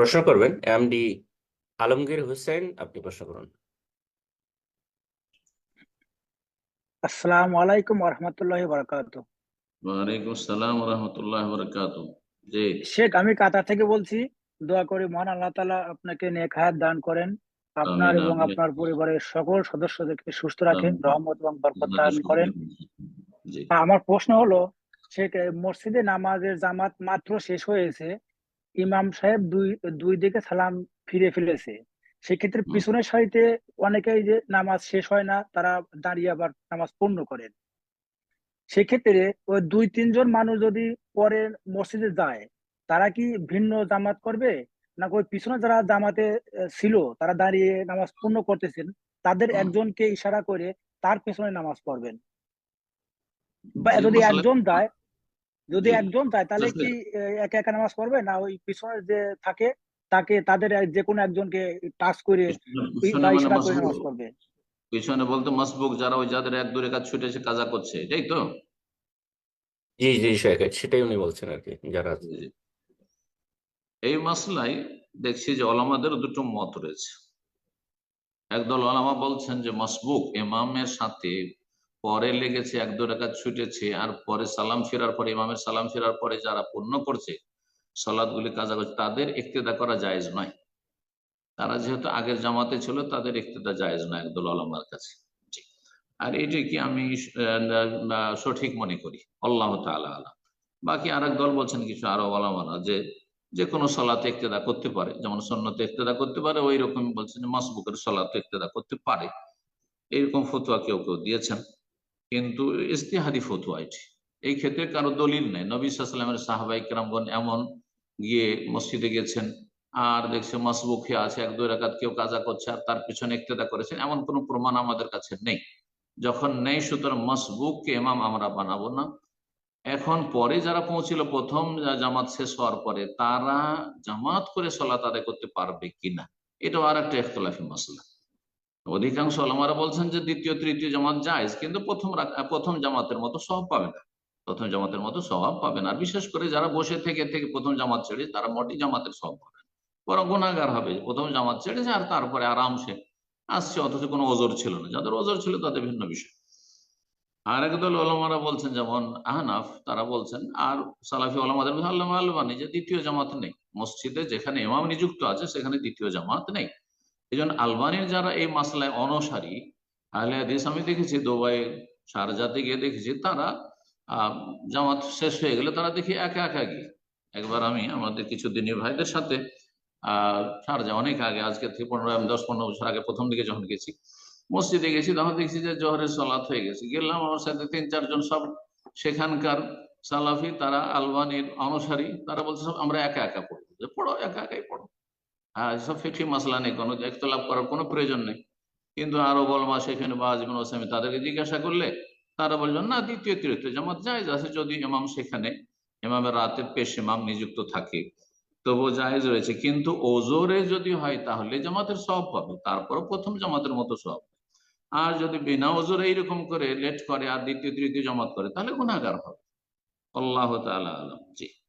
প্রশ্ন করবেন এমডি আলমগীর হোসেন আপনি প্রশ্ন করুন। আসসালামু আলাইকুম রহমতুল্লাহ বারাকাত ওয়ালাইকুম আসসালাম রহমতুল্লাহ বরকাত জি। শেখ আমি কাতার থেকে বলছি দোয়া করি মহান আল্লাহ তাআলা আপনাকে নেক হায়াত দান করেন আপনার এবং আপনার পরিবারের সকল সদস্যদেরকে সুস্থ রাখেন রহমত এবং বরকত দান করেন। আমার প্রশ্ন হলো শেখ মসজিদে নামাজের জামাত মাত্র শেষ হয়েছে ইমাম সাহেব দুই দুই দিকে সালাম ফিরে ফেলেছে। সেক্ষেত্রে পিছনের সারিতে অনেকেই যে নামাজ শেষ হয় না তারা দাঁড়িয়ে আবার নামাজ পূর্ণ করেন। সেক্ষেত্রে ওই দুই তিনজন মানুষ যদি পরে মসজিদে যায় তারা কি ভিন্ন জামাত করবে? না ওই পিছনে যারা জামাতে ছিল তারা দাঁড়িয়ে নামাজ পূর্ণ করতেছেন তাদের একজনকে ইশারা করে তার পেছনে নামাজ পড়বেন। বা যদি একজন যায় যদি একজন যায় তাহলে কি একা একা নামাজ পড়বে? না ওই পিছনে যে থাকে তাকে তাদের যে কোনো একজনকে টাচ করে মানে। নামাজ পড়বে। পিছনে বলতে মাসবুক যারা ওই যাদের এক দূরে কাজ ছুটেছে কাজা করছে এটাই তো? জি জি শেখ সেটাই উনি বলছেন আর কি যারা। এই মাসলাই দেখছি যে ওলামাদের দুটো মত রয়েছে। একদল ওলামা বলছেন যে মাসবুক ইমামের সাথে পরে লেগেছে, এক দু রাকাত ছুটেছে, আর পরে সালাম ফেরার পরে, ইমামের সালাম ফেরার পরে যারা পূর্ণ করছে সলাদগুলি কাজা করছে তাদের ইক্তেদা করা জায়েজ নয়। তারা যেহেতু আগের জামাতে ছিল, তাদের ইক্তেদা জায়েজ নয় একদল ওলামার কাছে। আর এটি কি আমি সঠিক মনে করি? আল্লাহ তাআলা আলাম। বাকি আর দল বলছেন কিছু আরও ওলামারা যে যে কোনো সলাতে ইক্তেদা করতে পারে, যেমন সন্ন্যতে ইক্তেদা করতে পারে ওই রকম বলছেন মাসবুকের সলাতে ইক্তেদা করতে পারে। এইরকম ফতুয়া কেউ কেউ দিয়েছেন। কিন্তু ইস্তিহাদি ফতুয়া এটি। এই ক্ষেত্রে কারও দলিল নেই। নবী সাল্লামের সাহাবাই কেরামগণ এমন গিয়ে মসজিদে গেছেন, আর দেখছে মাসবুক হয়ে আছে, এক দুই রাকাত কেউ কাজা করছে, আর তার পিছনে ইক্তেদা করেছেন, এমন কোনো প্রমাণ আমাদের কাছে নেই। যখন নেই, সুতরাং মাসবুককে ইমাম আমরা বানাবো না। এখন পরে যারা পৌঁছিল, প্রথম জামাত শেষ হওয়ার পরে তারা জামাত করে সলাত আদায় করতে পারবে কিনা, এটাও আর একটা ইখতলাফি মশলা অধিকাংশ আলমারা বলছেন যে দ্বিতীয়, তৃতীয় জামাত জায়েজ, কিন্তু প্রথম প্রথম জামাতের মতো সব পাবে না। প্রথম জামাতের মতো স্বভাব পাবে না। আর বিশেষ করে যারা বসে থেকে থেকে প্রথম জামাত ছেড়ে, তারা মোটি জামাতের সব পাবে বরং গুণাগার হবে, প্রথম জামাত ছেড়েছে আর তারপরে আরামসে আসছে, অথচ কোনো ওজোর ছিল না। যাদের ওজোর ছিল তাদের ভিন্ন বিষয়। আর একদল ওলামারা বলছেন যেমন আহনাফ, তারা বলছেন, আর সালাফি ওলামাদের আল্লাহ আলবানি যে দ্বিতীয় জামাত নেই। মসজিদে যেখানে ইমাম নিযুক্ত আছে, সেখানে দ্বিতীয় জামাত নেই। এই জন্য আলবানির যারা এই মাসলায় অনসারী, আহলে হাদিস আমি দেখেছি, দুবাই সারজাতে গিয়ে দেখেছি, তারা জামাত শেষ হয়ে গেলে তারা দেখি একা একা গিয়ে। একবার আমি আমাদের কিছু দিনী ভাইদের সাথে শারজা অনেক আগে, আজকে থেকে পনেরো দশ, পনেরো বছর আগে প্রথম দিকে যখন গেছি, মসজিদে গেছি, তখন দেখছি যে জোহরের সলাৎ হয়ে গেছে। গেলাম, আমার সাথে তিন, চারজন সব সেখানকার সালাফি, তারা আলবানির অনুসারী, তারা বলছে, সব আমরা একা একা পড়ব যে পড়ো, একা একাই পড়ো। হ্যাঁ মাসলা নেই, কোনো করার কোনো প্রয়োজন নেই। কিন্তু আরও বলমা সেখানে বাজিবন ওসামি তাদেরকে জিজ্ঞাসা করলে, তারা না, দ্বিতীয় তৃতীয় জামাত জায়েজ আছে যদি ইমাম সেখানে, ইমামের রাতের পেশ ইমাম নিযুক্ত থাকে। তবুও জায়েজ রয়েছে। কিন্তু ওজোরে যদি হয়, তাহলে জামাতের সব পাবে। তারপরে প্রথম জামাতের মতো সব আর যদি বিনা ওজোরে এইরকম করে লেট করে আর দ্বিতীয়, তৃতীয় জামাত করে, তাহলে গুণাগার হবে। আল্লাহ তাআলা আলম। জি।